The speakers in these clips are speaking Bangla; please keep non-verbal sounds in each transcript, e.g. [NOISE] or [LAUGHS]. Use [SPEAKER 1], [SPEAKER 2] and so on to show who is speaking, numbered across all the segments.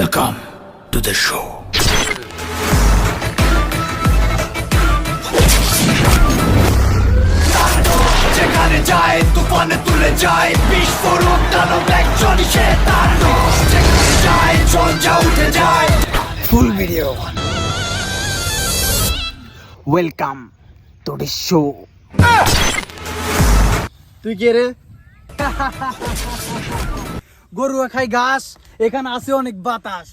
[SPEAKER 1] Welcome to the show.
[SPEAKER 2] যেখানে যায় তুফানে তুলে যায় বিস্ফোরক দানব একজনই সে তার। যেখানে যায় ঝঞ্ঝা উঠে যায়
[SPEAKER 1] Full video.
[SPEAKER 3] Welcome to the show
[SPEAKER 4] তুই কে রে [LAUGHS]
[SPEAKER 3] গরু খাই ঘাস এখানে আছে অনেক বাতাস।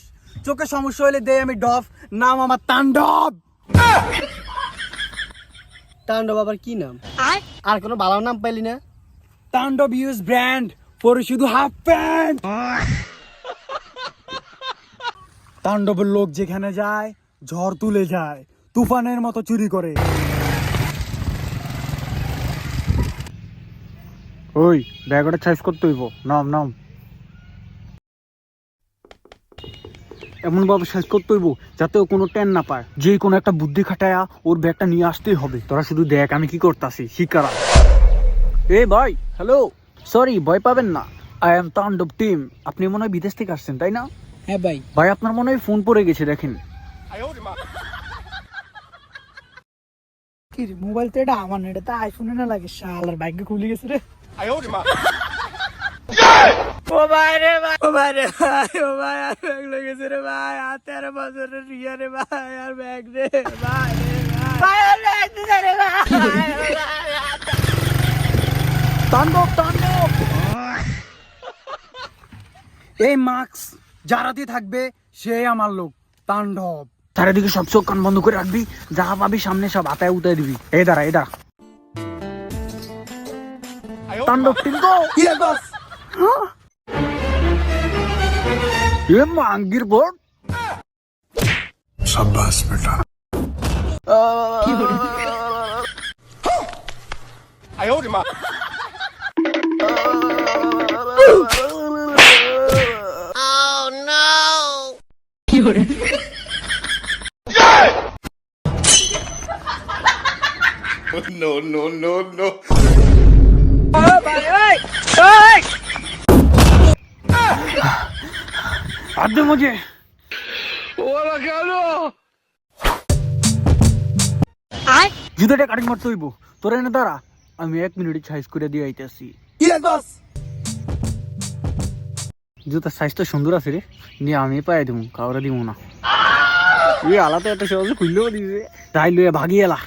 [SPEAKER 3] চোখে সমস্যা হলে দেয় আমি ডফ নাম আমার তাণ্ডব।
[SPEAKER 4] তাণ্ডব আবার কি নাম? আর কোনো ভালো নাম পাইলি না?
[SPEAKER 3] তাণ্ডব ইউজ ব্র্যান্ড পরে শুধু হাফ প্যান্ট তাণ্ডবের লোক যেখানে যায় ঝড় তুলে যায় তুফানের মতো চুরি করে। ওই ব্যাগটা সাইজ করতে হইব। নাম নাম। এমন ভাবে সাইজ করতে হইব যাতে ও কোনো টেন না পায়। যে কোনো একটা বুদ্ধি খাটায়া ওর ব্যাগটা নিয়ে আসতেই হবে। তোরা শুধু দেখ আমি কি করতাছি শিকারা। এ ভাই হ্যালো সরি ভয় পাবেন না। আই এম তাণ্ডব টিম আপনি মনে হয় বিদেশ থেকে আসছেন তাই না?
[SPEAKER 4] হ্যাঁ ভাই।
[SPEAKER 3] ভাই আপনার মনে হয় ফোন পড়ে গেছে দেখেন। কি মোবাইল তো এটা আমার না এটা তো আইফোনে না লাগে শালার ব্যাগে খুলে গেছে রে। [LAUGHS] ও ভাই রে ভাই ও ভাই রে ভাই ও ভাই আর ব্যাগ লেগেছে রে ভাই আর তেরো বছরের রিয়া রে ভাই আর ব্যাগ রে ভাই রে ভাই। আর ব্যাগ রে ভাই তাণ্ডব তাণ্ডব। এই মাস্ক যারা দিয়ে থাকবে সে আমার লোক তাণ্ডব। চারিদিকে সব চোখ কান বন্ধ করে রাখবি যা পাবি সামনে সব হাতায় উতায় দিবি। এই দাঁড়া এই দাঁড়া। তাণ্ডব ये मांगिर बोर्ड शाबाश
[SPEAKER 1] बेटा। oh, [LAUGHS] oh, No, no, no, no.
[SPEAKER 3] হাত দে মুঝে জুতোটা কাটিং মারতে হইব তোর এনে দাঁড়া আমি এক মিনিটে সাইজ করে দিয়ে আইতেছি জুতার সাইজ তো সুন্দর আছে রে নিয়ে আমি পাই দিব কাউরে দিব না এ আলাদা এত সহজে খুললেও দিবে তাই লইয়া ভাগি এলা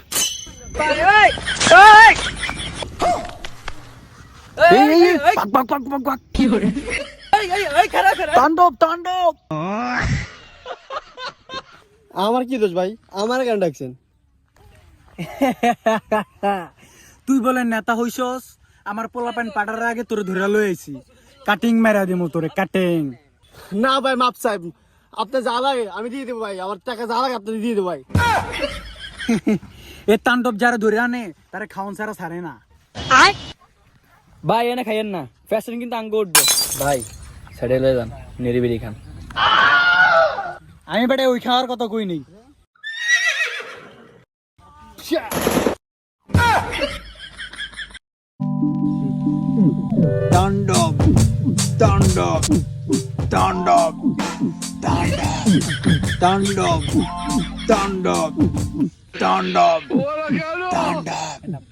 [SPEAKER 3] এই, এই, তাণ্ডব তাণ্ডব।
[SPEAKER 4] আমার কি দোষ ভাই? আমার কেন ডাকছেন।
[SPEAKER 3] তুই বলে নেতা হইছস আমার পোলা প্যান্ট পাটার আগে তোরে ধরে লই আইছি। কাটিং মেরা দিমু তোরে কাটিং।
[SPEAKER 4] না ভাই মাপ সাহেব আপনার যা লাগে আমি দিয়ে দেবো ভাই। আমার টাকা যা লাগে আপনি দিয়ে দেবো ভাই।
[SPEAKER 3] এ তাণ্ডব যারা ধরে আনে তারে খাওন ছাড়া ছাড়ে না।
[SPEAKER 5] ভাই এনে খাইয়েন না। ফ্যাশন কিন্তু আঙ্গ উঠবে। ভাই ছেড়ে লয়ে যান নিরিবিলি খান
[SPEAKER 3] আমি বেটা ওই খাওয়ার কথা কই নেই। তাণ্ডব তাণ্ডব তাণ্ডব তাণ্ডব তাণ্ডব তাণ্ডব তাণ্ডব।